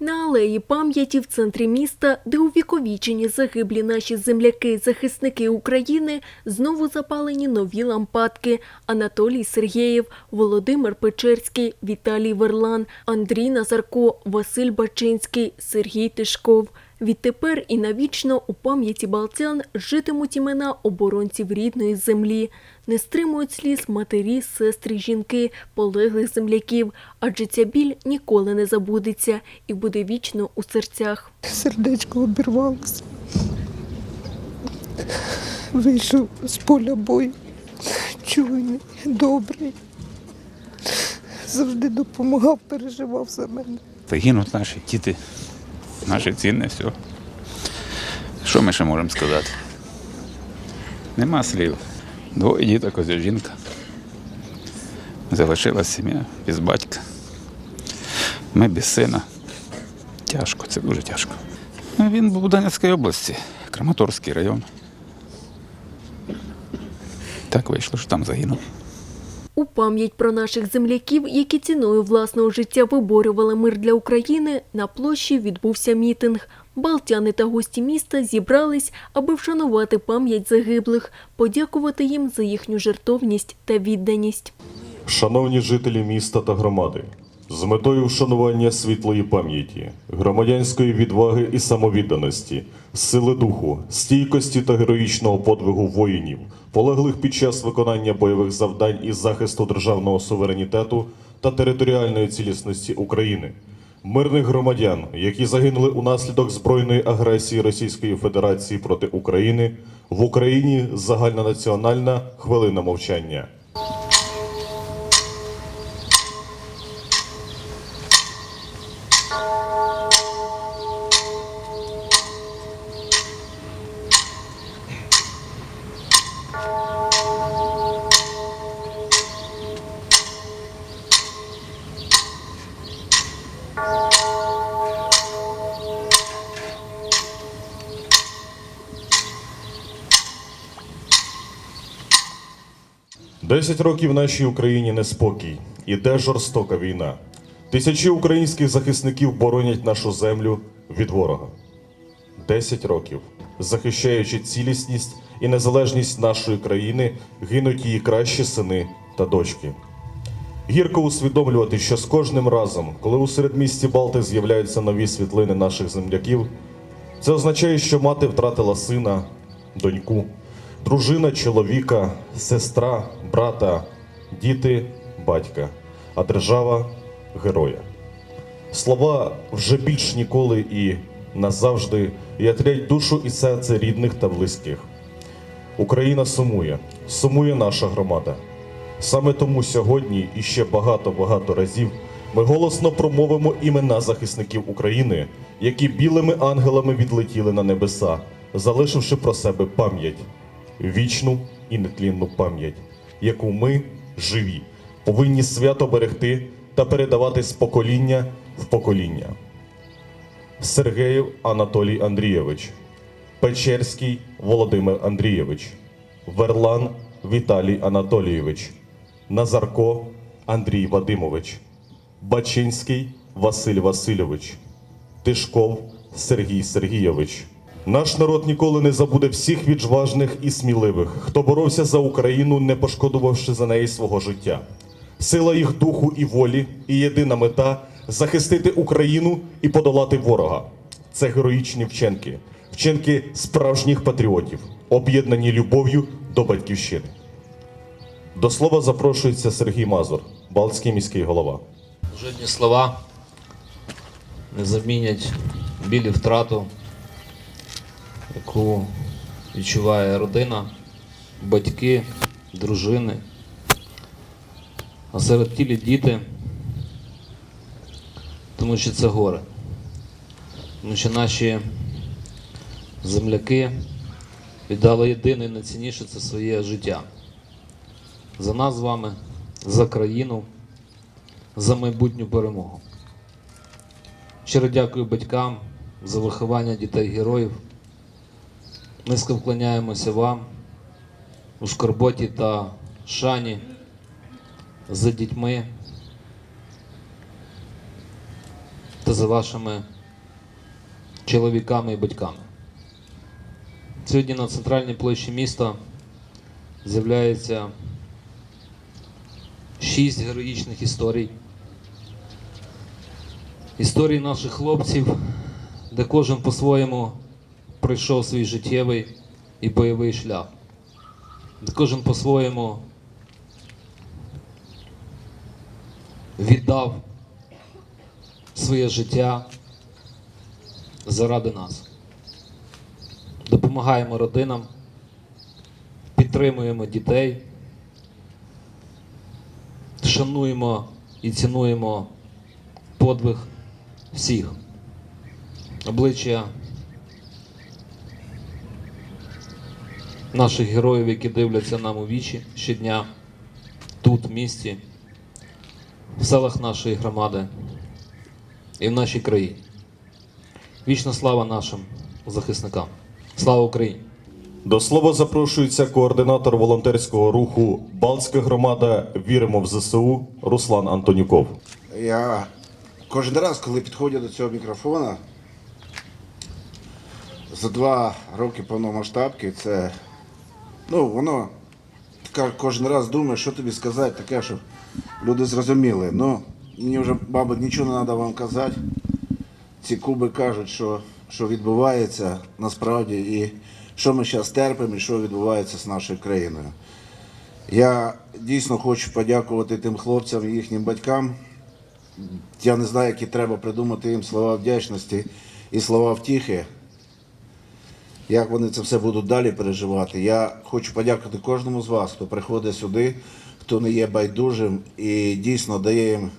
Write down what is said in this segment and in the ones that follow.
На алеї пам'яті в центрі міста, де увіковічені загиблі наші земляки, захисники України, знову запалені нові лампадки. Анатолій Сергєєв, Володимир Печерський, Віталій Верлан, Андрій Назарко, Василь Бачинський, Сергій Тишков. Відтепер і навічно у пам'яті балтян житимуть імена оборонців рідної землі. Не стримують сліз матері, сестри, жінки, полеглих земляків, адже ця біль ніколи не забудеться і буде вічно у серцях. Сердечко обірвалося. Вийшов з поля бою. Чуйний, добрий. Завжди допомагав, переживав за мене. Та наші діти, наше цінне все. Що ми ще можемо сказати? Нема слів. Двоє діток, ось жінка. Залишилась сім'я без батька. Ми без сина. Тяжко, це дуже тяжко. Ну, Він був у Донецькій області, Краматорський район. Так вийшло, що там загинув. У пам'ять про наших земляків, які ціною власного життя виборювали мир для України, на площі відбувся мітинг. Балтяни та гості міста зібрались, аби вшанувати пам'ять загиблих, подякувати їм за їхню жертовність та відданість. Шановні жителі міста та громади, з метою вшанування світлої пам'яті, громадянської відваги і самовідданості, сили духу, стійкості та героїчного подвигу воїнів, полеглих під час виконання бойових завдань із захисту державного суверенітету та територіальної цілісності України, мирних громадян, які загинули унаслідок збройної агресії Російської Федерації проти України, в Україні загальнонаціональна хвилина мовчання. Десять років нашій Україні неспокій, іде жорстока війна. Тисячі українських захисників боронять нашу землю від ворога. Десять років, захищаючи цілісність і незалежність нашої країни, гинуть її кращі сини та дочки. Гірко усвідомлювати, що з кожним разом, коли у середмісті Балти з'являються нові світлини наших земляків, це означає, що мати втратила сина, доньку, дружина чоловіка, сестра, брата, діти, батька, а держава героя. Слова вже більш ніколи і назавжди ятрять душу і серце рідних та близьких. Україна сумує, сумує наша громада. Саме тому сьогодні і ще багато-багато разів ми голосно промовимо імена захисників України, які білими ангелами відлетіли на небеса, залишивши про себе пам'ять, вічну і нетлінну пам'ять, яку ми, живі, повинні свято берегти та передавати з покоління в покоління. Сергеєв Анатолій Андрійович, Печерський Володимир Андрійович, Верлан Віталій Анатолійович, Назарко Андрій Вадимович, Бачинський Василь Васильович, Тишков Сергій Сергійович. Наш народ ніколи не забуде всіх відважних і сміливих, хто боровся за Україну, не пошкодувавши за неї свого життя. Сила їх духу і волі, і єдина мета захистити Україну і подолати ворога. Це героїчні вчинки, вчинки справжніх патріотів, об'єднані любов'ю до батьківщини. До слова запрошується Сергій Мазур, Балтський міський голова. Жодні слова не замінять білі втрату, яку відчуває родина, батьки, дружини, а серед тілі діти, тому що це горе. Тому що наші земляки віддали єдине і найцінніше це своє життя. За нас з вами, за країну за майбутню перемогу. Щиро дякую батькам за виховання дітей героїв. Низько вклоняємося вам у скорботі та шані за дітьми та за вашими чоловіками і батьками. Сьогодні на центральній площі міста з'являється шість героїчних історій. Історії наших хлопців, де кожен по-своєму пройшов свій життєвий і бойовий шлях, кожен по-своєму віддав своє життя заради нас. Допомагаємо родинам, підтримуємо дітей, шануємо і цінуємо подвиг всіх. Обличчя наших героїв, які дивляться нам у вічі щодня, тут, в місті, в селах нашої громади і в нашій країні. Вічна слава нашим захисникам. Слава Україні! До слова запрошується координатор волонтерського руху Балтська громада Віримо в ЗСУ Руслан Антонюков. Я кожен раз, коли підходжу до цього мікрофона, за два роки повномасштабки, це ну, воно кожен раз думає, що тобі сказати, таке, щоб люди зрозуміли. Ну, мені вже, мабуть, нічого не треба вам казати. Ці куби кажуть, що, що відбувається насправді, і що ми зараз терпимо, і що відбувається з нашою країною. Я дійсно хочу подякувати тим хлопцям і їхнім батькам. Я не знаю, які треба придумати їм слова вдячності і слова втіхи. Як вони це все будуть далі переживати. Я хочу подякувати кожному з вас, хто приходить сюди, хто не є байдужим і дійсно дає їм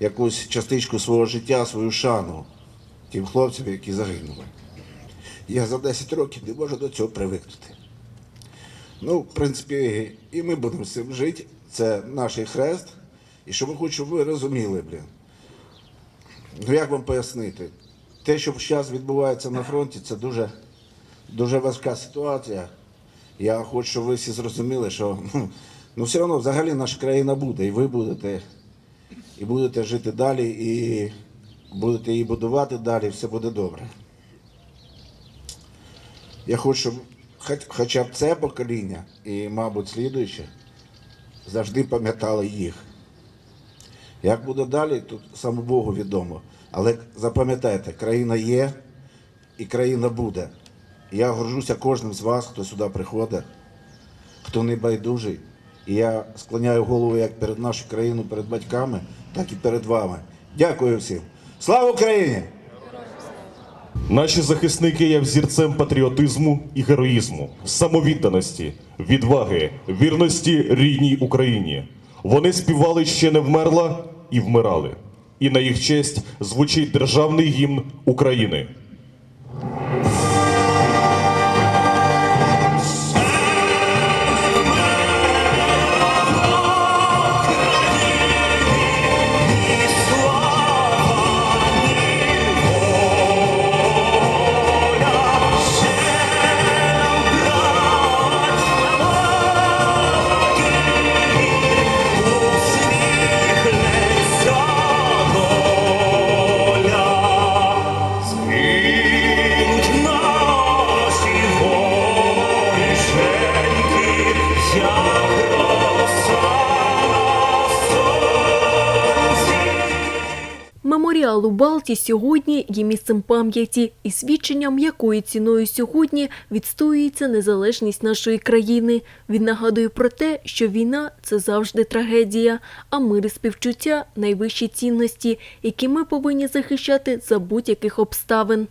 якусь частичку свого життя, свою шану тим хлопцям, які загинули. Я за 10 років не можу до цього привикнути. Ну, в принципі, і ми будемо з цим жити. Це наш хрест. І що ми хочемо, ви розуміли, блін. Ну як вам пояснити? Те, що зараз відбувається на фронті, це дуже, дуже важка ситуація. Я хочу, щоб ви всі зрозуміли, що ну, ну все одно взагалі наша країна буде, і ви будете, і будете жити далі, і будете її будувати далі, все буде добре. Я хочу, щоб хоч, хоча б це покоління і, мабуть, слідуюче завжди пам'ятали їх. Як буде далі, тут самому Богу відомо. Але запам'ятайте, країна є і країна буде. Я горжуся кожним з вас, хто сюди приходить, хто не байдужий. І я склоняю голову як перед нашою країною, перед батьками, так і перед вами. Дякую всім. Слава Україні! Наші захисники є взірцем патріотизму і героїзму, самовідданості, відваги, вірності рідній Україні. Вони співали ще не вмерла і вмирали. І на їх честь звучить державний гімн України. Меморіал у Балті сьогодні є місцем пам'яті і свідченням, якою ціною сьогодні відстоюється незалежність нашої країни. Він нагадує про те, що війна це завжди трагедія, а мир і співчуття найвищі цінності, які ми повинні захищати за будь-яких обставин.